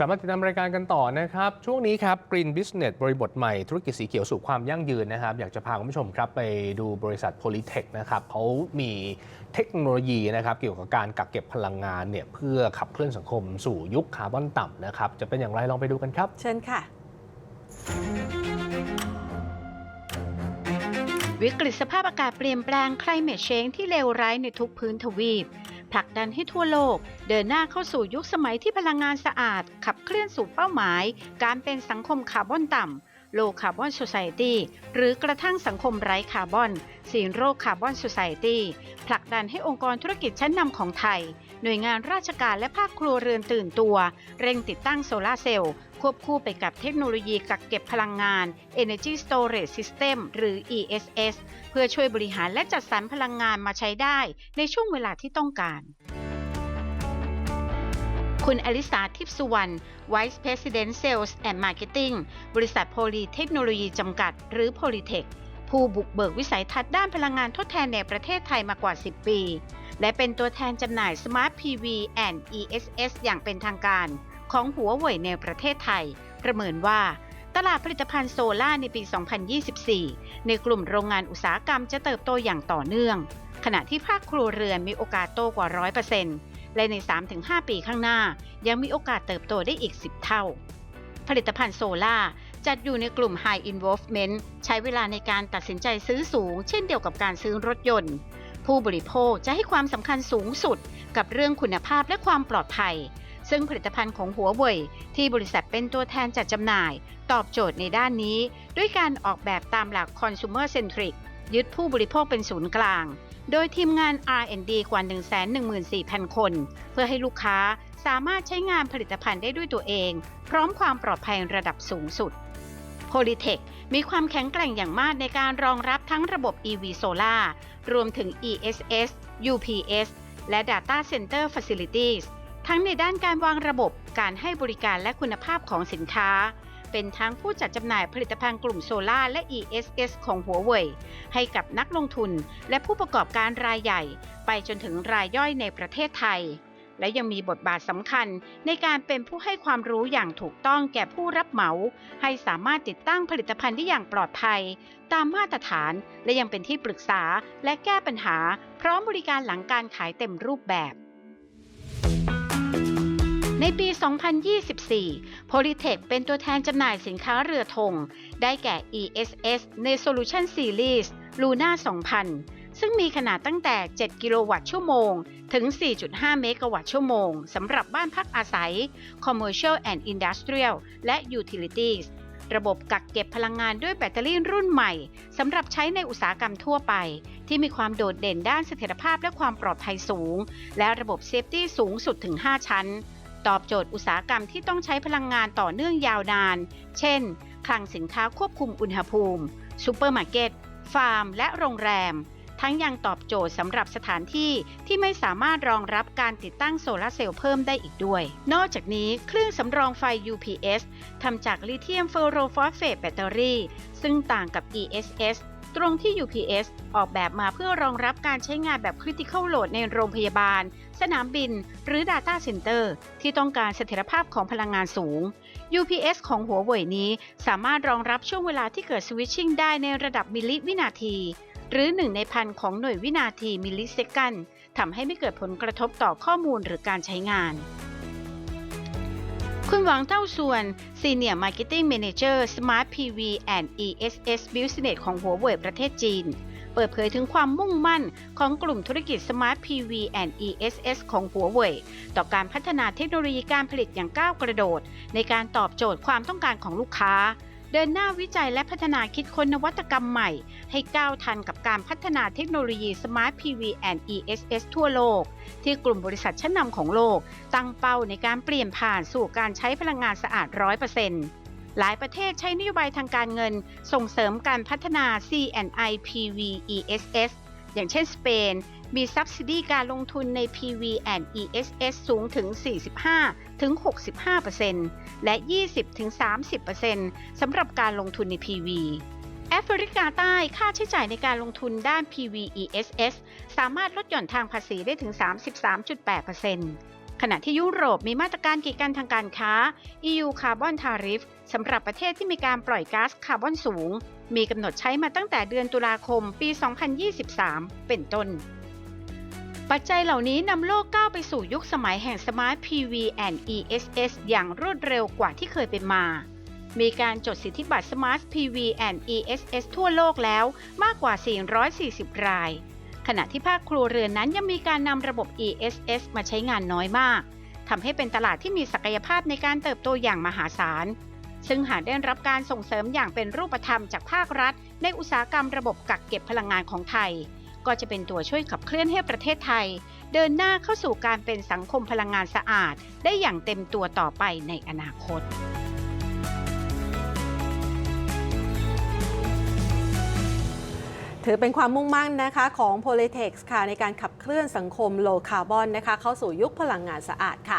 ลับมาติดตามรายการกันต่อนะครับ ช่วงนี้ครับ Green Business บริบทใหม่ธุรกิจสีเขียวสู่ความยั่งยืนนะครับ อยากจะพาคุณผู้ชมครับไปดูบริษัท Polytech นะครับเขามีเทคโนโลยีนะครับเกี่ยวกับการกักเก็บพลังงานเนี่ยเพื่อขับเคลื่อนสังคมสู่ยุคคาร์บอนต่ำนะครับ จะเป็นอย่างไรลองไปดูกันครับ เชิญค่ะ วิกฤตสภาพอากาศเปลี่ยนแปลง climate change ที่เลวร้ายในทุกพื้นทวีป ผลักดันให้ทั่วโลก เดินหน้าเข้าสู่ยุคสมัยที่พลังงานสะอาด ขับเคลื่อนสู่เป้าหมาย การเป็นสังคมคาร์บอนต่ำ low carbon society หรือกระทั่งสังคมไร้คาร์บอน zero carbon society ผลักดันให้องค์กรธุรกิจชั้นนำของไทย หน่วยงานราชการและภาคครัวเรือนตื่นตัว เร่งติดตั้งโซลาร์เซลล์ ควบคู่ไปกับเทคโนโลยีกักเก็บพลังงาน Energy Storage System หรือ ESS เพื่อช่วยบริหารและจัดสรรพลังงานมาใช้ได้ในช่วงเวลาที่ต้องการ คุณอลิสาทิพสุวรรณ Vice President Sales and Marketing บริษัทโพลีเทคโนโลยีจำกัด หรือ Polytech ผู้บุกเบิกวิสัยทัศน์ด้านพลังงานทดแทนในประเทศไทยมากว่า 10 ปี และเป็นตัวแทนจำหน่าย Smart PV and ESS อย่างเป็นทางการ ของหัวเว่ยในประเทศไทย ประเมินว่าตลาดผลิตภัณฑ์โซล่าในปี 2024 ในกลุ่มโรงงานอุตสาหกรรมจะเติบโตอย่างต่อเนื่อง ขณะที่ภาคครัวเรือนมีโอกาสโตกว่า 100% และใน 3-5 ปีข้างหน้า ยังมีโอกาสเติบโตได้อีก 10 เท่า ผลิตภัณฑ์โซล่าจัดอยู่ในกลุ่ม High Involvement ใช้เวลาในการตัดสินใจซื้อสูง เช่นเดียวกับการซื้อรถยนต์ ผู้บริโภคจะให้ความสำคัญสูงสุดกับเรื่องคุณภาพและความปลอดภัย ซึ่งผลิตภัณฑ์ของหัวเว่ยที่บริษัทเป็นตัวแทนจัดจำหน่าย ตอบโจทย์ในด้านนี้ ด้วยการออกแบบตามหลัก consumer centric ยึดผู้บริโภคเป็นศูนย์กลาง โดยทีมงาน R&D กว่า 114,000 คน เพื่อให้ลูกค้าสามารถใช้งานผลิตภัณฑ์ได้ด้วยตัวเอง พร้อมความปลอดภัยระดับสูงสุด Polytech มีความแข็งแกร่งอย่างมากในการรองรับทั้งระบบ EV Solar รวมถึง ESS UPS และ Data Center Facilities ทั้งในด้านการวางระบบการให้บริการและคุณภาพของสินค้า เป็นทั้งผู้จัดจำหน่ายผลิตภัณฑ์กลุ่มโซลาและ ESS ของหัวเว่ยให้กับนักลงทุนและผู้ประกอบการรายใหญ่ ไปจนถึงรายย่อยในประเทศไทย และยังมีบทบาทสำคัญในการเป็นผู้ให้ความรู้อย่างถูกต้องแก่ผู้รับเหมา ให้สามารถติดตั้งผลิตภัณฑ์ได้อย่างปลอดภัย ตามมาตรฐาน และยังเป็นที่ปรึกษาและแก้ปัญหา พร้อมบริการหลังการขายเต็มรูปแบบ ในปี 2024 Polytech เป็นตัวแทนจำหน่ายสินค้าเรือธง ได้แก่ ESS ใน Solution Series Luna 2000 ซึ่งมีขนาดตั้งแต่ 7 กิโลวัตต์ชั่วโมง ถึง 4.5 เมกะวัตต์ชั่วโมง สำหรับบ้านพักอาศัย Commercial and Industrial และ Utilities ระบบกักเก็บพลังงานด้วยแบตเตอรี่รุ่นใหม่สำหรับใช้ในอุตสาหกรรมทั่วไป ที่มีความโดดเด่นด้านเสถียรภาพและความปลอดภัยสูง และระบบเซฟตี้สูงสุดถึง 5 ชั้น ตอบโจทย์อุตสาหกรรมที่ต้องใช้พลังงานต่อเนื่องยาวนาน เช่น คลังสินค้าควบคุมอุณหภูมิซูเปอร์มาร์เก็ต ฟาร์ม และโรงแรม ทั้งยังตอบโจทย์สำหรับสถานที่ที่ไม่สามารถรองรับการติดตั้งโซลาร์เซลล์เพิ่มได้อีกด้วย นอกจากนี้เครื่องสำรองไฟ UPS ทำจากลิเธียมเฟอโรฟอสเฟตแบตเตอรี่ ซึ่งต่างกับ ESS ตรงที่ UPS ออกแบบมาเพื่อรองรับการใช้งานแบบ Critical Load ในโรงพยาบาล สนามบิน หรือ Data Center ที่ต้องการเสถียรภาพของพลังงานสูง UPS ของหัวเว่ยนี้สามารถรองรับช่วงเวลาที่เกิดสวิตชิ่งได้ในระดับมิลลิวินาที หรือ1ในพันของหน่วยวินาทีมิลลิเซกันทำให้ไม่เกิดผลกระทบต่อข้อมูลหรือการใช้งาน คุณหวังเต้าส่วน Senior Marketing Manager Smart PV and ESS Business ของหัวเว่ยประเทศจีน เปิดเผยถึงความมุ่งมั่นของกลุ่มธุรกิจ Smart PV and ESS ของหัวเว่ยต่อการพัฒนาเทคโนโลยีการผลิตอย่างก้าวกระโดด ในการตอบโจทย์ความต้องการของลูกค้า เดินหน้าวิจัยและพัฒนาคิดค้นนวัตกรรมใหม่ ให้ก้าวทันกับการพัฒนาเทคโนโลยี Smart PV and ESS ทั่วโลก ที่กลุ่มบริษัทชั้นนำของโลก ตั้งเป้าในการเปลี่ยนผ่านสู่การใช้พลังงานสะอาด 100%หลายประเทศใช้นโยบายทางการเงิน ส่งเสริมการพัฒนา C&I PV ESS อย่างเช่นสเปน มีส ubsidy การลงทุนใน PV and ESS สูงถึง 45-65%และ 20-30%สำหรับการลงทุนใน PV แอฟริกาใต้ค่าใช้จ่ายในการลงทุนด้าน PV ESS สามารถลดหย่อนทางภาษีได้ถึง 33.8% ขณะที่ยุโรปมีมาตรการกีดกันทางการค้า EU Carbon Tariff สำหรับประเทศที่มีการปล่อยก๊าซคาร์บอนสูง มีกำหนดใช้มาตั้งแต่เดือนตุลาคมปี 2023 เป็นต้น ปัจจัยเหล่านี้นำโลกก้าวไปสู่ยุคสมัยแห่ง Smart PV and ESS อย่างรวดเร็วกว่าที่เคยเป็นมา มีการจดสิทธิบัตร Smart PV and ESS ทั่วโลกแล้วมากกว่า 440 ราย ขณะที่ภาคครัวเรือนนั้นยังมีการนำระบบ ESS มาใช้งานน้อยมากทำให้เป็นตลาดที่มีศักยภาพในการเติบโตอย่างมหาศาล ซึ่งหากได้รับการส่งเสริมอย่างเป็นรูปธรรมจากภาครัฐ ในอุตสาหกรรมระบบกักเก็บพลังงานของไทย ก็จะเป็นตัวช่วยขับเคลื่อนให้ประเทศไทย เดินหน้าเข้าสู่การเป็นสังคมพลังงานสะอาด ได้อย่างเต็มตัวต่อไปในอนาคต ถือเป็นความมุ่งมั่นนะคะของ p o l i t e x ค่ะในการขับเคลื่อนสังคมโลคาร์บอนนะคะเข้าสู่ยุคพลังงานสะอาดค่ะ